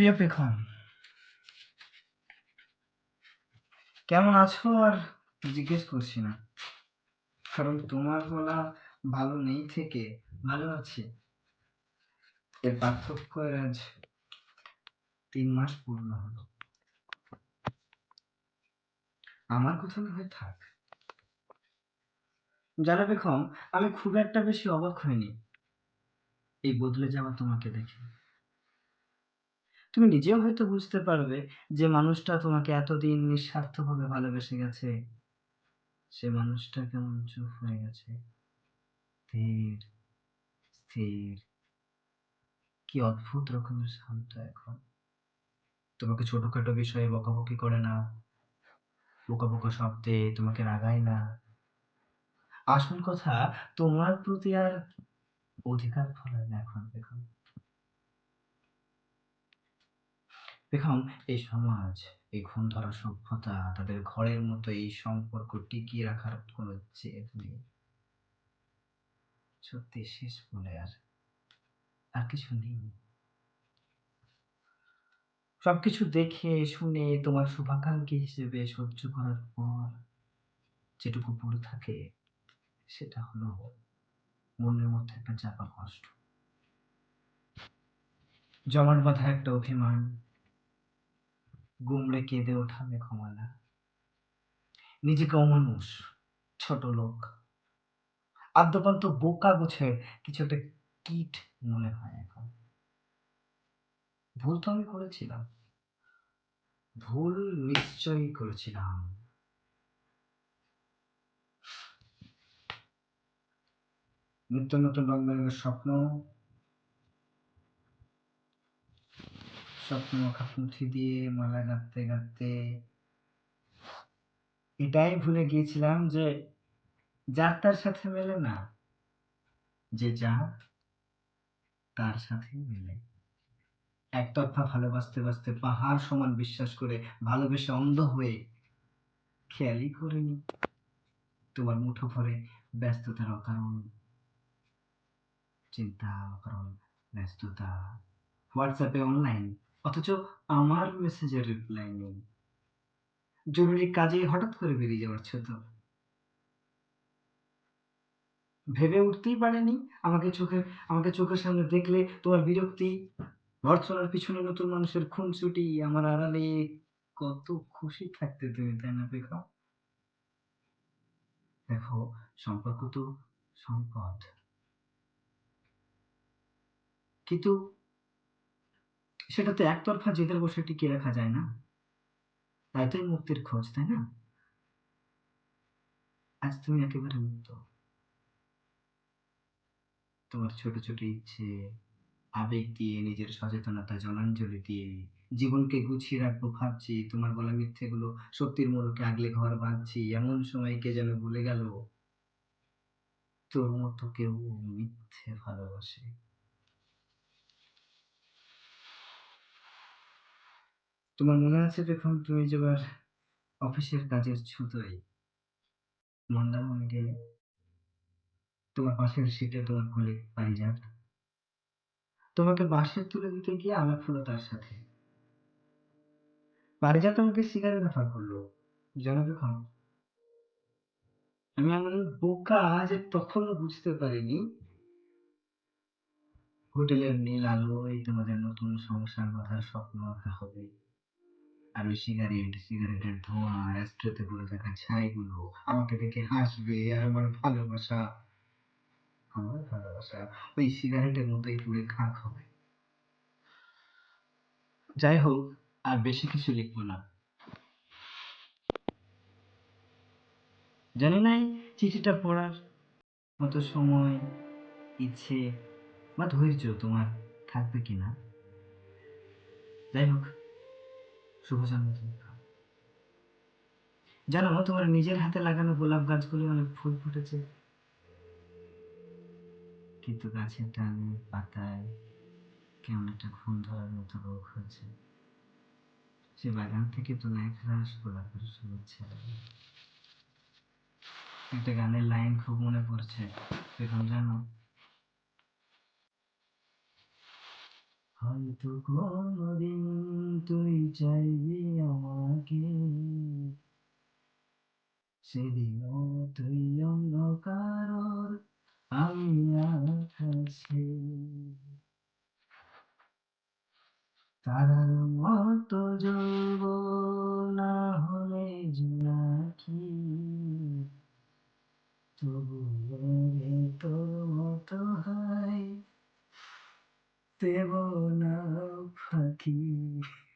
প্রিয় পেখন কেমন আছো আর জিজ্ঞেস করছি না? কারণ তোমার বলা ভালো নেই থেকে ভালো আছি। এর পার্থক্য আজ তিন মাস পূর্ণ হলো। আমার কথা না হয় থাক। জানো বেগম আমি খুব একটা বেশি অবাক হইনি। এই বদলে যাওয়া তোমাকে দেখে। তুমি নিজেও হয়তো বুঝতে পারবে যে মানুষটা তোমাকে এতদিন নিঃস্বার্থভাবে ভালোবেসে গেছে। সে মানুষটা কেমন চুপ হয়ে গেছে। স্থির স্থির। কি অদ্ভুত রকমের শান্ত এখন। তোমাকে ছোটখাটো বিষয়ে বকাবকি করে না। বোকা বোকা শব্দে তোমাকে রাগায় না। আসল কথা, তোমার প্রতি আর অধিকার ফলায় না এখন, বেগম। বেগম এই সমাজ, এই খুন ধরা সভ্যতা, তাদের ঘরের মতো এই সম্পর্ক টিকিয়ে রাখার কোনো জেদ নেই। সত্যি শেষ বলে আর আর কিছু নেই। সবকিছু দেখে, শুনে, তোমার শুভাকাঙ্ক্ষী হিসেবে সহ্য করার পর যেটুকু পড়ে থাকে, সেটা হলো মনের মধ্যে একটা চাপা কষ্ট। জমাট বাঁধা একটা অভিমান গুমড়ে কেঁদে ওঠা মেঘমালা। নিজেকে অমানুষ, ছোট লোক। আদ্যপান্ত বোকা গোছে কিছু একটা কীট মনে হয় এখন। ভুল তো আমি করেছিলাম। ভুল নিশ্চয়ই করেছিলাম। নিত্য নতুন রং বেরঙের স্বপ্ন স্বপ্ন মাখা পুঁথি দিয়ে, মালা গাঁথতে গাঁথতে এটাই ভুলে গিয়েছিলাম যে যার তার সাথে মেলে না, যে যার তার সাথে মেলে। একতরফা ভালোবাসতে বাসতে পাহাড় সমান বিশ্বাস করে ভালোবেসে অন্ধ হয়ে খেয়ালই করিনি। তোমার মুঠো ভরে ব্যস্ততার অকারণ, চিন্তা অকারণ, ব্যস্ততা। হোয়াটসঅ্যাপে অনলাইন অথচ আমার মেসেজের রিপ্লাই নেই। জরুরি কাজে হঠাৎ করে বেরিয়ে যাওয়ার তো ভেবে উঠতেই পারেনি আমাকে চোখের আমাকে চোখের সামনে দেখলে তোমার বিরক্তি। ভর্সনার পিছনে নতুন মানুষের খুনসুটি, আমার আড়ালে। কত খুশি থাকতে তুমি তাই না বেগম দেখো, সম্পর্ক তো সম্পদ। কিন্তু সেটা তো একতরফা জেদের বসে টিকিয়ে রাখা যায় না। তাই তো মুক্তির খোঁজ, তাই না? আজ তুমি একেবারে মুক্ত। তোমার ছোট ছোট ইচ্ছে, আবেগ দিয়ে, নিজের সচেতনতা, জলাঞ্জলি দিয়ে, জীবনকে গুছিয়ে রাখব ভাবছি, তোমার বলা মিথ্যেগুলো সত্যির মোড়কে আগলে ঘর বাঁধছি, এমন সময় কে যেন ভুলে গেল, তোর মতো কেউ মিথ্যে ভালোবাসে। তোমার মনে আছে দেখুন তুমি যেবার অফিসের কাজের ছুতোয় মন্দারমণি গেলে তোমার পাশের সিটে তোমার কোলে পারিজাত তোমাকে বাসে তুলে দিতে গিয়ে আমার ফুলো তার সাথে। পারিজাত আমাকে সিগারেট অফার করল। জানো দেখুন আমি এমন বোকা যে তখনও বুঝতে পারিনি। হোটেলের নীল আলোয় তোমাদের নতুন সংসার বাঁধার স্বপ্ন আঁকা হবে। আর ওই সিগারেট সিগারেটের ধোঁয়া অ্যাস্ট্রেতে পড়ে থাকা ছাইগুলো আমাকে দেখে হাসবে আমার ভালোবাসা আমার ভালোবাসা। ওই সিগারেটের মতোই পুড়ে খাক হবে। যাই হোক, আর বেশি কিছু লিখব না। জানি না এই চিঠিটা পড়ার মতো সময়, ইচ্ছে বা ধৈর্য তোমার থাকবে কিনা। যাই হোক শুভ জন্মদিন জানো, তোমার নিজের হাতে লাগানো গোলাপ গাছগুলি অনেক ফুল ফুটেছে। কিন্তু গাছের ডালে, পাতায় কেমন একটা ঘুম ধরার মতো রোগ হয়েছে। সে বাগান থেকে তো এক রাস গোলাপের শুভেচ্ছা একটা গানের লাইন খুব মনে পড়ছে। এখন জানো হয়তো কোনদিন তুই চাইবি আমাকে সেদিনও তুই অন্য কারোর আমি আকাশে তারার মতো জ্বলব না হলে জোনাকি তবুও রে তোর মতো হাই দেব না ফাঁকি